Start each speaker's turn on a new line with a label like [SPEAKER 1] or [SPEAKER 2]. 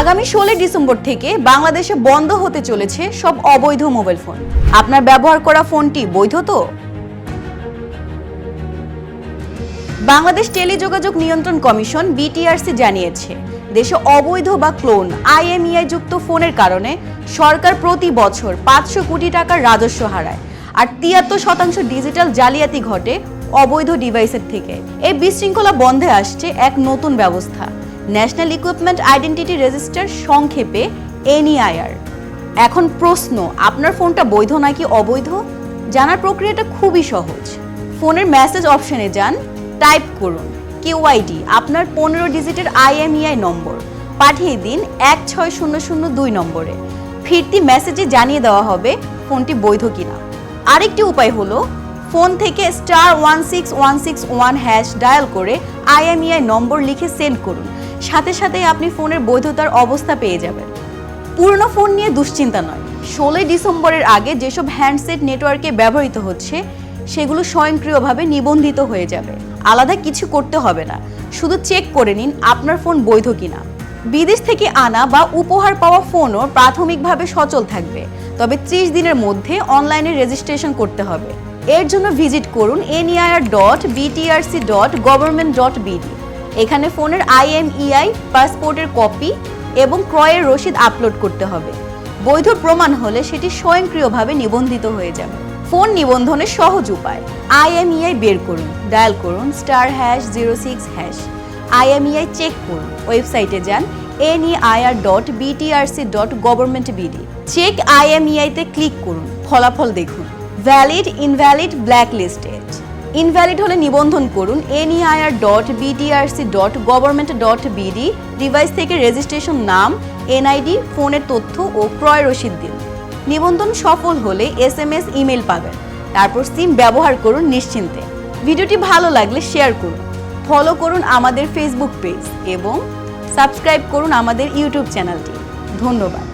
[SPEAKER 1] আগামী ষোলোই ডিসেম্বর থেকে বাংলাদেশে বন্ধ হতে চলেছে সব অবৈধ মোবাইল ফোন। আপনার ব্যবহার করা ফোনটি বৈধ তো? বাংলাদেশ টেলিযোগাযোগ নিয়ন্ত্রণ কমিশন, বিটিআরসি, জানিয়েছে, দেশে অবৈধ বা ক্লোন আইএমইআই যুক্ত ফোনের কারণে সরকার প্রতি বছর পাঁচশো কোটি টাকার রাজস্ব হারায় আর তিয়াত্তর শতাংশ ডিজিটাল জালিয়াতি ঘটে অবৈধ ডিভাইসের থেকে। এই বিশৃঙ্খলা বন্ধে আসছে এক নতুন ব্যবস্থা। ন্যাশনাল ইকুইপমেন্ট আইডেন্টিটি রেজিস্টার সংক্ষেপে এনইআইআর। এখন প্রশ্ন, আপনার ফোনটা বৈধ নাকি অবৈধ? জানার প্রক্রিয়াটা খুবই সহজ। ফোনের মেসেজ অপশনে যান, টাইপ করুন কিউআইডি আপনার পনেরো ডিজিটের আইএমইআই নম্বর। পাঠিয়ে দিন এক ছয় শূন্য শূন্য দুই নম্বরে। ফিরতি মেসেজে জানিয়ে দেওয়া হবে ফোনটি বৈধ কিনা। আরেকটি উপায় হলো, ফোন থেকে star one six one six one hash dial করে আইএমইআই নম্বর লিখে সেন্ড করুন। সাথে সাথে আপনি ফোনের বৈধতার অবস্থা পেয়ে যাবেন। পুরনো ফোন নিয়ে দুশ্চিন্তা নয়। ষোলোই ডিসেম্বরের আগে যেসব হ্যান্ডসেট নেটওয়ার্কে ব্যবহৃত হচ্ছে, সেগুলো স্বয়ংক্রিয়ভাবে নিবন্ধিত হয়ে যাবে। আলাদা কিছু করতে হবে না। শুধু চেক করে নিন আপনার ফোন বৈধ কিনা। বিদেশ থেকে আনা বা উপহার পাওয়া ফোনও প্রাথমিকভাবে সচল থাকবে। তবে ত্রিশ দিনের মধ্যে অনলাইনে রেজিস্ট্রেশন করতে হবে। এর জন্য ভিজিট করুন NIR dot BTRC dot government dot BD. এখানে ফোনের আইএমইআই পাসপোর্টের কপি এবং ক্রয়ের রসিদ আপলোড করতে হবে। বৈধ প্রমাণ হলে সেটি স্বয়ংক্রিয়ভাবে নিবন্ধিত হয়ে যাবে। ফোন নিবন্ধনের সহজ উপায় আইএমইআই বের করুন, ডায়াল করুন, star hash, zero six hash. IMEI check করুন, ওয়েবসাইটে যান NEIR dot BTRC dot government BD check আইএমইআইতে click করুন, ফলাফল দেখুন। Valid, invalid blacklisted invalid হলে নিবন্ধন করুন NEIR dot BTRC dot government dot BD device থেকে রেজিস্ট্রেশন নাম এনআইডি ফোনের তথ্য ও ক্রয় রসিদ দিন। নিবন্ধন সফল হলে এস এম এস ইমেল পাবেন। তারপর সিম ব্যবহার করুন নিশ্চিন্তে। ভিডিওটি ভালো লাগলে শেয়ার করুন। ফলো করুন আমাদের ফেসবুক পেজ এবং সাবস্ক্রাইব করুন আমাদের ইউটিউব চ্যানেলটি ধন্যবাদ।